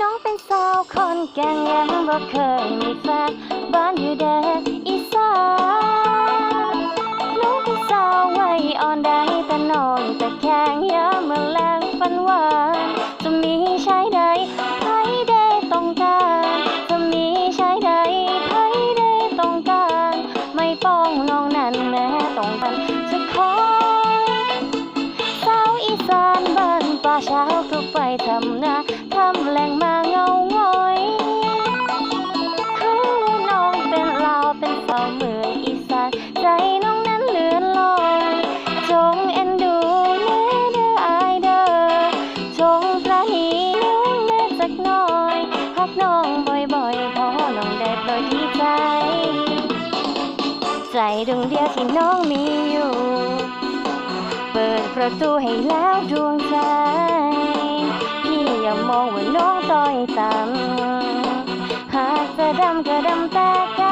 น้องเป็นสาวคนแก่งยังบ่เคยมีแฟนบ้านอยู่แดนอีสานน้องเป็นสาววัยอ่อนได้แต่นอนแต่แข็งยามมาแรงฝันหวานจะมีชายใดใครได้ต้องการจะมีชายใดใครได้ต้องการ ไม่ป้องน้องนั้นแม้ต้องกันจะขอสาวอีสานบ้านป่าเช้าทุกไปทำนา ดวงเดียวที่น้องมีอยู่ เปิดประตูให้แล้วดวงใจ พี่อย่ามองว่าน้องต้อยต่ำหากจะดำก็ดำแต่ก